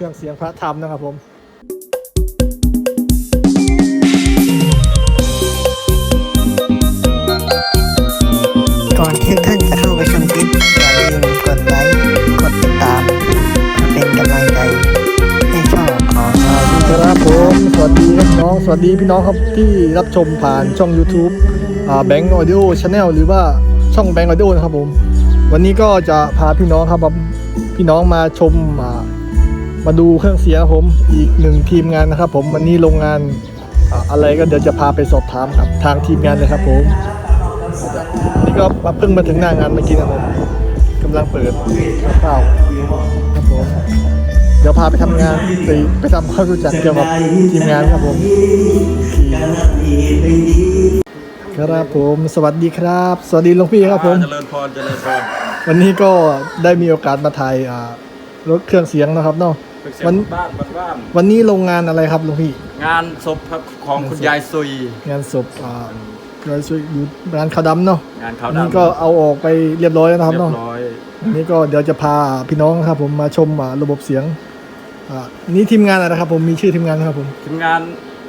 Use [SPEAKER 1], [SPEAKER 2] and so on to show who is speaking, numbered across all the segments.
[SPEAKER 1] เครื่องเสียงพระธรรมนะครับผม
[SPEAKER 2] ก่อนที่ท่านจะเข้าไปชมคลิปอย่าลืมกดไลค์กดติดตามเพื่อเป็นกำลังใจให้ช่องของเราด้วย
[SPEAKER 1] ครับผมสวัสดีครับน้องสวัสดีพี่น้องครับที่รับชมผ่านช่อง YouTube แบงก์ออดิโอชาแนลหรือว่าช่องแบงก์ออดิโอนะครับผม วันนี้ก็จะพาพี่น้องครับผมพี่น้องมาชมอ่า มาดูเครื่องเสียงครับผมอีกหนึ่งทีมงานนะครับ ผมวันนี้โรงงานอ่าอะไรก็เดี๋ยวจะพาไปสอบถามครับทางทีมงานเลยครับผมนี่ก็มาเพิ่งมาถึงหน้างานเมื่อกี้นะครับผมกำลังเปิดข้าวๆครับผมเดี๋ยวพาไปทำงานไปไปทำความรู้จักเกี่ยวกับทีมงานครับผมครับผม สวัสดีครับ สวัสดีหลวงพี่ครับผม
[SPEAKER 3] เจริญพรเจริญพร
[SPEAKER 1] วันนี้ก็ได้มีโอกาสมาถ่ายอ่ารถเครื่องเสียงนะครับเนาะ
[SPEAKER 3] เป็นเสีย
[SPEAKER 1] วัน
[SPEAKER 3] งบ้านบ้านบ้าน
[SPEAKER 1] วันนี้โรงงานอะไรครับหลวงพี่
[SPEAKER 3] งานศพครับของคุณยายซุย
[SPEAKER 1] งานศพอ่าเราช่วยอยู่ร้านขาวดำเนาะ
[SPEAKER 3] งานเขา
[SPEAKER 1] วัน
[SPEAKER 3] ดำ
[SPEAKER 1] นี้ก็เอาออกไปเรียบร้อยแล้วนะครับ
[SPEAKER 3] เรีย
[SPEAKER 1] เนาะ
[SPEAKER 3] บร้อย
[SPEAKER 1] วันนี้ก็เดี๋ยวจะพาพี่น้องครับ ผมมาชมอ่าระบบเสียงอ่านี่ทีมงานอะไรนะครับ ผมมีชื่อทีมงานนะครับผม
[SPEAKER 3] ทีมงาน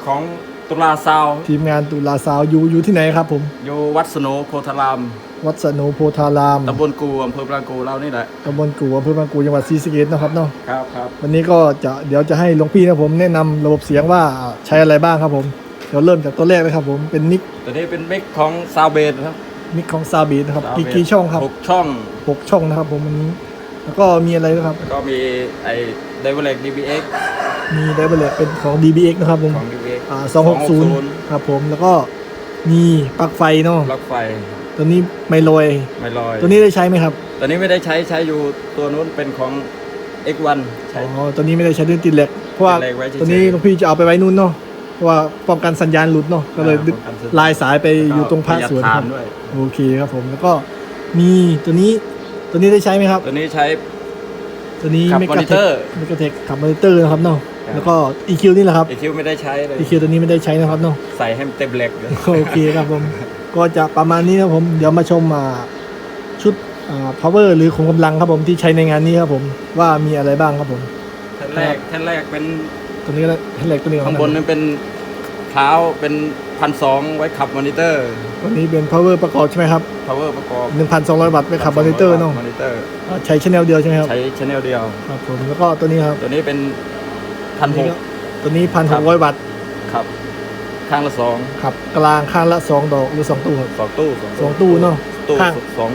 [SPEAKER 3] ของ ตุลาซาว
[SPEAKER 1] ทีมงานตุลาสาวอยู่อยู่ที่ไหนครับผม
[SPEAKER 3] อยู่วัดสโนโพธาราม
[SPEAKER 1] วัดสนุโพธาราม
[SPEAKER 3] ตำบลกูอำเภอปรางกูเรานี่แหละ
[SPEAKER 1] ตำบลกูอำเภอบางกูจังหวัดศรีสะเกษนะครับเนาะ
[SPEAKER 3] ครับครับ
[SPEAKER 1] วันนี้ก็จะเดี๋ยวจะให้หลวงพี่นะผมแนะนำระบบเสียงว่าใช้อะไรบ้างครับผมเดี๋ยวเริ่มจากตัวแรกเลยครับผมเป็นมิก
[SPEAKER 3] ตัวนี้เป็นมิกของซาวเบสครับ
[SPEAKER 1] มิกของซาบีนะครับ
[SPEAKER 3] Sound
[SPEAKER 1] กี่
[SPEAKER 3] Base
[SPEAKER 1] กี่ช่องครับ
[SPEAKER 3] หกช่อง
[SPEAKER 1] หกช่องนะครับผมวันนี้ แล้วก็มีอะไรนะครับ
[SPEAKER 3] แล้วก็มีไอ้เดเวลเล็ก DBX
[SPEAKER 1] มีไดเบลเลตเป็นของ DBX นะครับผม
[SPEAKER 3] ของ DBX
[SPEAKER 1] อ่า260 ครับผมแล้วก็มีปลั๊กไฟเนาะ
[SPEAKER 3] ปลั๊กไฟ
[SPEAKER 1] ตัวนี้ไม่ลอย
[SPEAKER 3] ไม่ลอย
[SPEAKER 1] ตัวนี้ได้ใช้ไหมครับ
[SPEAKER 3] ตัวนี้ไม่ได้ใช้ใช้อยู่ตัวนู้นเป็นของ X1 ใช้
[SPEAKER 1] อ๋อตัวนี้ไม่ได้ใช้ด้วยติดเหล็กเพราะว่า
[SPEAKER 3] ติดเหล็กไว้เฉยๆ
[SPEAKER 1] ตัวนี้หลวงพี่จะเอาไปไว้นู่นเนาะเพราะว่าป้องกันสัญญาณหลุดเนาะก็เลย
[SPEAKER 3] อ่าป้องกันสัญญาณ
[SPEAKER 1] ลายสายไปอยู่ตรงพระสวน
[SPEAKER 3] ปะห
[SPEAKER 1] ค
[SPEAKER 3] ยั
[SPEAKER 1] รับ
[SPEAKER 3] ดทานด้วย
[SPEAKER 1] โอเคครับผมแล้วก็มีตัวนี้ตัวนี้ได้ใช้ไหมครับ
[SPEAKER 3] ตัวนี้ใช้
[SPEAKER 1] ตัวนี้
[SPEAKER 3] ขับ
[SPEAKER 1] เม
[SPEAKER 3] มอนิ
[SPEAKER 1] กาเท
[SPEAKER 3] เตอ
[SPEAKER 1] ค
[SPEAKER 3] ร์
[SPEAKER 1] เมกาเทคขับมอนิเตอร์นะครับเนาะ
[SPEAKER 3] ครับ
[SPEAKER 1] แล้วก็ EQ นี่แหละครับ
[SPEAKER 3] EQ ไม่ได้ใช้เลย
[SPEAKER 1] EQ ตัวนี้ไม่ได้ใช้นะครับเนาะ
[SPEAKER 3] ใส่ให้มันเต็มเหล็กเลย
[SPEAKER 1] โอเคครับผม ก็จะประมาณนี้ครับผม เดี๋ยวมาชมอ่าชุดอ่า power หรือขุมกำลังครับผมที่ใช้ในงานนี้ครับผม ว่ามีอะไรบ้างครับผม
[SPEAKER 3] แท่นแรกแท่นแรกเป็น
[SPEAKER 1] ตัวนี้ก็แเหล็กตัวนี้ก่อ
[SPEAKER 3] ข้างบนนั้นเป็นเท้าเป็นพันสองไว้ขับมอนิเตอร์
[SPEAKER 1] ตัวนี้เป็น power ประกอบใช่ไหมครับ
[SPEAKER 3] power ประกอบ
[SPEAKER 1] 1,200 วัตต์ไปขับมอนิเตอร์เนาะ
[SPEAKER 3] มอนิเตอร์
[SPEAKER 1] อ่าใช้ชแนลเดียวใช่ไหมครับ
[SPEAKER 3] ใช้ชแนลเดียว
[SPEAKER 1] ครับผม แล้วก็ตัวนี้ครับ
[SPEAKER 3] ตัวนี้เป็น พันหก
[SPEAKER 1] ตัวนี้พันหกร้อยวัตต์
[SPEAKER 3] ขับ ข้างละสอง
[SPEAKER 1] ขับกลางข้างละสองดอกหรือสองตู้ครับ
[SPEAKER 3] สองตู้
[SPEAKER 1] สองตู้เนอะ
[SPEAKER 3] ตู้
[SPEAKER 1] ข้าง
[SPEAKER 3] สอง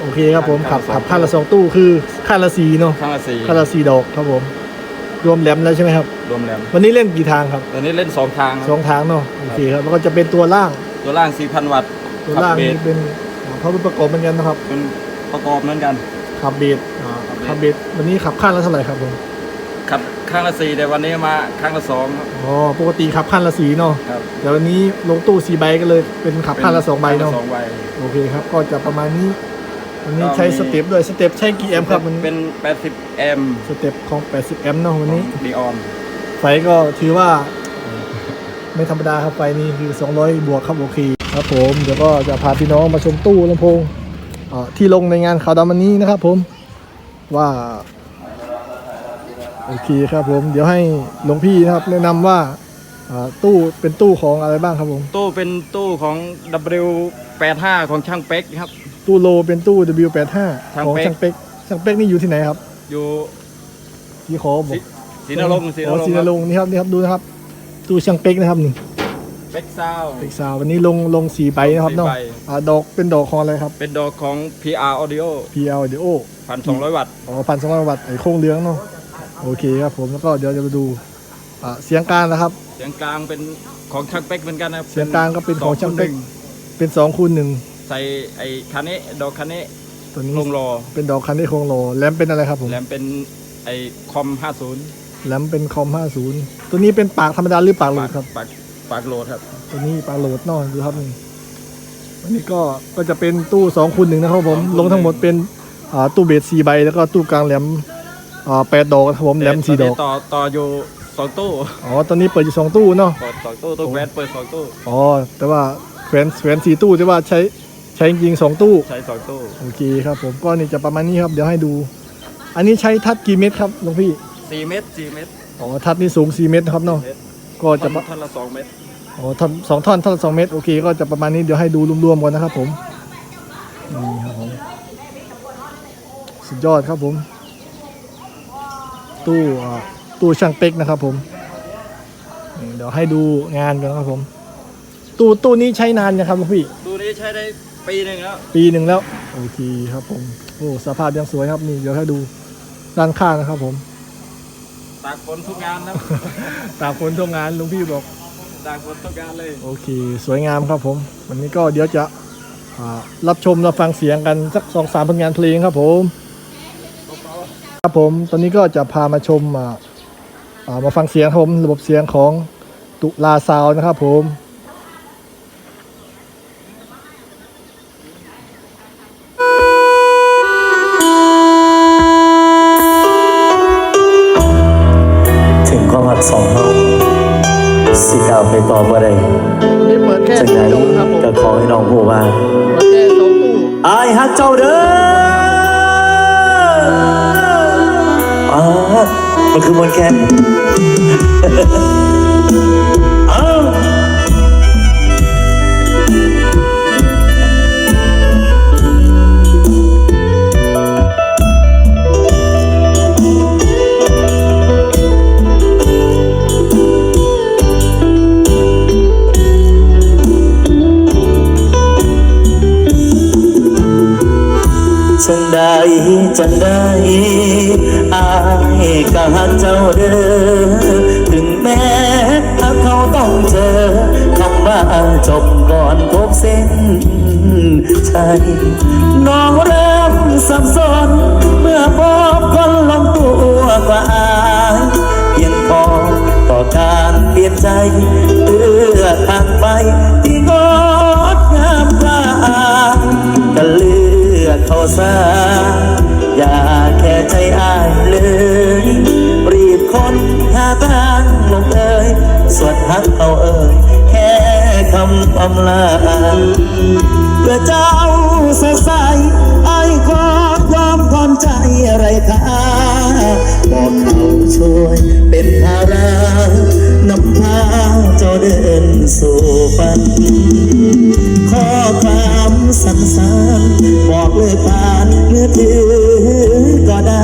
[SPEAKER 1] โอเคครับผมขับ
[SPEAKER 3] ข้างละสอง
[SPEAKER 1] ขับข้างละสองตู้คือข้างละสี่เนาะ
[SPEAKER 3] ข้างละสี่
[SPEAKER 1] ข้างละสี่ดอกครับผม รวมแหลมแล้วใช่ไหมครับ
[SPEAKER 3] รวมแหลม
[SPEAKER 1] วันนี้เล่นกี่ทางครับ
[SPEAKER 3] ตัวนี้เล่นสองทาง
[SPEAKER 1] สองทางเนาะโอเคครับแล้วก็จะเป็นตัวล่าง
[SPEAKER 3] ตัวล่างสี่พันวัตต์
[SPEAKER 1] ตัว
[SPEAKER 3] ขับ
[SPEAKER 1] ล่าง
[SPEAKER 3] เบ
[SPEAKER 1] นี่
[SPEAKER 3] ส
[SPEAKER 1] เป็นเขาเป็นประกอบเหมือนกันนะครับ
[SPEAKER 3] เป็นประกอบเหมือนกัน
[SPEAKER 1] ขับเบสอ่า
[SPEAKER 3] ขับเบส
[SPEAKER 1] ขับเบสวันนี้ขับข้างละเท่าไหร่ครับผม
[SPEAKER 3] ขับข้างละสี่แต่วันนี้มาข้างละสองครับ
[SPEAKER 1] อ๋อปกติขับข้างละสี่เนาะ
[SPEAKER 3] ครับ
[SPEAKER 1] เดี๋ยววันนี้ลงตู้สี่ใบก็เลยเป็นขับข้างละสองใบเนาะ
[SPEAKER 3] ข้งลสองใบ
[SPEAKER 1] โอเคครับก็จะประมาณนี้วันนี้
[SPEAKER 3] ก็
[SPEAKER 1] ใช้
[SPEAKER 3] มี
[SPEAKER 1] สเต็ปด้วยสเต็ปใช้กี่แอมป์ครับมัน
[SPEAKER 3] เป็น 80 แอมป์
[SPEAKER 1] สเต็ปของ 80 แอมป์เนาะวันนี้
[SPEAKER 3] ดีออน
[SPEAKER 1] ไฟก็ถือว่า ไม่ธรรมดาครับไฟนี้คือ 200 บวกครับโอเคครับผมเดี๋ยวก็จะพาพี่น้องมาชมตู้ลำโพงอ่าที่ลงในงานข่าวดำวันนี้นะครับผมว่า โอเคครับผมเดี๋ยวให้หลวงพี่นะครับ แนะนำว่าอ่าตู้เป็นตู้ของอะไรบ้างครับผม
[SPEAKER 3] ตู้เป็นตู้ของ W85 ของช่างเป๊กครับ
[SPEAKER 1] ตู้โลเป็นตู้ W85
[SPEAKER 3] ช่าง
[SPEAKER 1] ของ
[SPEAKER 3] เป๊ก
[SPEAKER 1] ช่างเป๊กช่างเป๊กนี่อยู่ที่ไหนครับ
[SPEAKER 3] อยู่
[SPEAKER 1] ที่ขอบอก
[SPEAKER 3] ศรีนรงค์ศรีน
[SPEAKER 1] อ๋อ
[SPEAKER 3] รง
[SPEAKER 1] ศรีน
[SPEAKER 3] ค์
[SPEAKER 1] รงค์นี่ครับนี่ครับดูนะครับ ตู้ช่างเป๊กนะครับนี่
[SPEAKER 3] เป๊กซาว
[SPEAKER 1] เป๊กซาววันนี้ลงลงสีใบนะครับเนาะ
[SPEAKER 3] สี่ใบ
[SPEAKER 1] อ่าดอกเป็นดอกของอะไรครับ
[SPEAKER 3] เป็นดอกของ PR Audio
[SPEAKER 1] PL เดี๋ยวโอ้
[SPEAKER 3] 1,200 วัตต์
[SPEAKER 1] อ๋อพันสองร้อยวัตต์ไอ้โค้งเหลืองเนาะ โอเคครับผมแล้วก็เดี๋ยวจะมาดูอ่าเสียงกลางนะครับ
[SPEAKER 3] เสียงกลางเป็นของช่างเป๊กเหมือนกันนะครับ
[SPEAKER 1] เสียงกลางก็เป็นของช่างเป๊ก
[SPEAKER 3] สคูณหนึ่
[SPEAKER 1] เป็นสองคูณหนึ่ง
[SPEAKER 3] ใส่ไอ้คันนี้ดอกคันนี้
[SPEAKER 1] ตัวนี้
[SPEAKER 3] ลงรอ
[SPEAKER 1] เป็นดอกคันที่โค้งโลแลมเป็นอะไรครับผม
[SPEAKER 3] แหลมเป็นไอ้คอม 50
[SPEAKER 1] แลมเป็นคอม 50 ตัวนี้เป็นปากธรรมดาหรือปากโหลดครับ
[SPEAKER 3] ปากปากโหลดครับ
[SPEAKER 1] ตัวนี้ปลาโหลดเนอนดูครับนี่อันนี้ก็ก็จะเป็นตู้สองคูณหนึ่งนะครับผมลงทั้งหมดเป็นอ่าตู้เบสสี่ใบแล้วก็ตู้กลางแหลม อ่าแปดดอกนะครับผมแหลมสี่ดอก
[SPEAKER 3] ต่อต่ออยู่สองตู้
[SPEAKER 1] อ๋อตอนนี้เปิดอยู่สองตู้เนาะ
[SPEAKER 3] เปิดสองตู้ตู้แวนเปิดสองตู้
[SPEAKER 1] อ๋อแต่ว่าแขวนแขวนสี่ตู้แต่ว่าใช้ใช้จริงๆสองตู้
[SPEAKER 3] ใช้สองตู้
[SPEAKER 1] โอเคครับผมก็นี่จะประมาณนี้ครับเดี๋ยวให้ดู อันนี้ใช้ทัดกี่เม็ดครับหลวงพี่
[SPEAKER 3] 4เมตร4เมตร
[SPEAKER 1] อ๋อทัดนี่สูง4เมตรนะครับเนาะ
[SPEAKER 3] เมตร
[SPEAKER 1] ก็จะ
[SPEAKER 3] ท่อนท่อนละ2เมตร
[SPEAKER 1] อ๋อท่อนสองท่อนท่อนละสองเมตรโอเคก็จะประมาณนี้เดี๋ยวให้ดูรวมๆกันนะครับผมนี่ครับผมสุดยอดครับผม ตู้อ่าตู้ช่างเต็กนะครับ ผมนี่เดี๋ยวให้ดูงานกันนะครับผม ตู้ตู้นี้ใช้นานยังครับลูกพี่
[SPEAKER 3] ตัวนี้ใช้ได้ปีหนึ่งแล้ว
[SPEAKER 1] ปีหนึ่งแล้วโอเคครับผมโอ้สภาพยังสวยครับนี่เดี๋ยวให้ดูด้านข้างนะครับ ผม
[SPEAKER 3] ตากฝนทุกงานนะ
[SPEAKER 1] ตากฝนทำงานลุงพี่บอก
[SPEAKER 3] ตากฝนทุกงานเลย
[SPEAKER 1] โอเค สวยงามครับผม วันนี้ก็เดี๋ยวจะอ่ารับชมรับฟังเสียงกันสักสองสามผลงานเพลงครับผม ครับผมตอนนี้ก็จะพามาชมอ่ามาฟังเสียงผม ระบบเสียงของตุลาซาวนะครับผม
[SPEAKER 4] มั
[SPEAKER 1] นคื
[SPEAKER 4] อมนต์แคน จังได้จังได้อายก็ฮักเจ้าเด้อถึงแม้ถ้าเขาต้องเจอคำว่าจบก่อนพบเส้นชัยน้องเริ่มสับสนเมื่อพบคนลงตัวกว่าอายเพียงพอต่อการเปลี่ยนใจเอื้อทางไปที่งดงามกล้าก็เลื อกเขาซะอย่าแค่ใจอายเลย รีบคนหาทางลงเอ่ยส่วนหักเขาเอ่ยแค่คำอำลาเพื่อเจ้าสดใสไอ้ขอยอมทอนใจอะไรค่าบอกเขาช่วยเป็นภาระนำพาเจ้าเดินสู่ฝัน ขอความ สั้นบอกเลยผ่านมือเธอก็ได้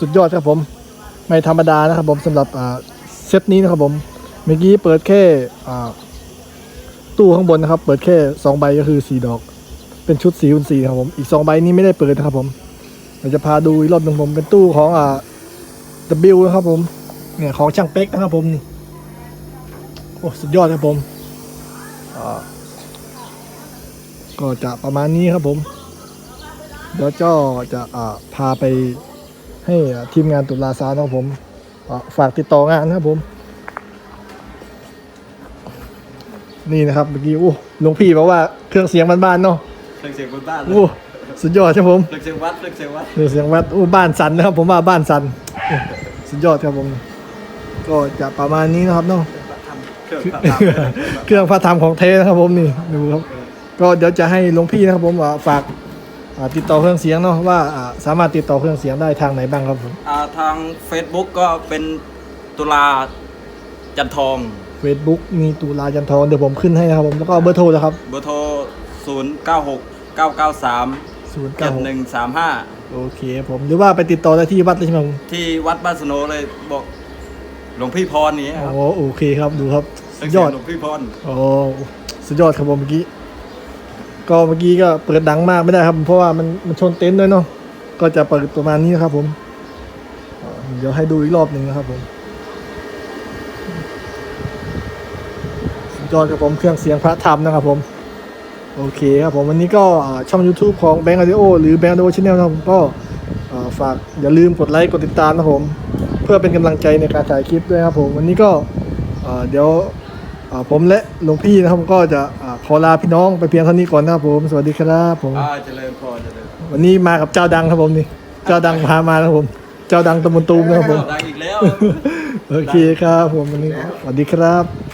[SPEAKER 1] สุดยอดครับผม ไม่ธรรมดานะครับผมสำหรับเซตนี้นะครับผมเมื่อกี้เปิดแค่ตู้ข้างบนนะครับ เปิดแค่สองใบก็คือสี่ดอก เป็นชุดสีคูณสีครับผมอีกสองใบนี้ไม่ได้เปิดนะครับผมเราจะพาดูอีกรอบหนึ่งผมเป็นตู้ของอ่า W นะครับผมเนี่ยของช่างเป๊กนะครับผมนี่โอ้สุดยอดครับผมก็จะประมาณนี้ครับผม เดี๋ยวเจ้าจะพาไป ให้อ่าทีมงานตุลาซานะครับผมอ่าฝากติดต่องานนะครับผม นี่นะครับเมื่อกี้โอ้หลวงพี่บอกว่าเครื่องเสียงบ้านๆเนาะ
[SPEAKER 3] เครื่องเสียงบนบ้านเลย
[SPEAKER 1] โอ้สุดยอดครับผม
[SPEAKER 3] เครื่องเสียงวัดเครื่องเสียงวัด
[SPEAKER 1] เครื่องเสียงวัดโอ้บ้านสั่นนะครับ ผมว่าบ้านสั่นโอ้สุดยอดครับผม ก็จะประมาณนี้นะครับเนาะ
[SPEAKER 3] เครื่องพระธรรม
[SPEAKER 1] เครื่องพระธรรมของเทนะครับผมนี่ดูครับ ก็เดี๋ยวจะให้หลวงพี่นะครับผมอ่าฝากอ่า ติดต่อเครื่องเสียงเนาะว่าอ่าสามารถติดต่อเครื่องเสียงได้ทางไหนบ้างครับผม
[SPEAKER 3] อ่าทาง Facebook ก็เป็นตุลาจันทอง
[SPEAKER 1] Facebook มีตุลาจันทรเดี๋ยวผมขึ้นให้นะครับผมแล้วก็เบอร์โทรนะครับ
[SPEAKER 3] เบอร์โทร 0 9 6 9 9 3
[SPEAKER 1] 0 9
[SPEAKER 3] 7 1 3 5
[SPEAKER 1] โอเคผมหรือว่าไปติดต่อได้ที่วัดเลยใช่ไหมผม
[SPEAKER 3] ที่วัดบ้านสโนเลยบอกหลวงพี่พรนี้ครับ
[SPEAKER 1] อ๋อโอเคครับดูครับ
[SPEAKER 3] เครื่
[SPEAKER 1] สุ
[SPEAKER 3] อง
[SPEAKER 1] ดย
[SPEAKER 3] เสีย
[SPEAKER 1] องด
[SPEAKER 3] หลวงพี่พร
[SPEAKER 1] อ๋อสุดยอดครับผมเมื่อกี้ ก็เมื่อกี้ก็เปิดดังมากไม่ได้ครับ เพราะว่ามันมันชนเต็นท์ด้วยเนาะก็จะเปิดประมาณนี้นะครับ ผมเดี๋ยวให้ดูอีกรอบหนึ่งนะครับผมสุดยอดครับผมเครื่องเสียงพระธรรมนะครับผมโอเคครับผมวันนี้ก็ช่อง YouTube ของ Bank Audio หรือ Bank Audio Channel นะครับผมก็ฝากอย่าลืมกดไลค์กดติดตามนะครับผม เพื่อเป็นกำลังใจในการถ่ายคลิปด้วยครับผม วันนี้ก็เดี๋ยว ผมและหลวงพี่นะครับก็จะอ่าขอลาพี่น้องไปเพียงเท่านี้ก่อนนะครับผมสวัสดีครับผม
[SPEAKER 3] อ่าเจริญพรเจริญ
[SPEAKER 1] วันนี้มากับเจ้าดังครับผมนี่เจ้าดังพามานะครับผม เจ้าดังตะมุนตูมนะครับผม
[SPEAKER 3] ดังอีกแล้ว
[SPEAKER 1] โอเคครับผมวันนี้สวัสดีครับ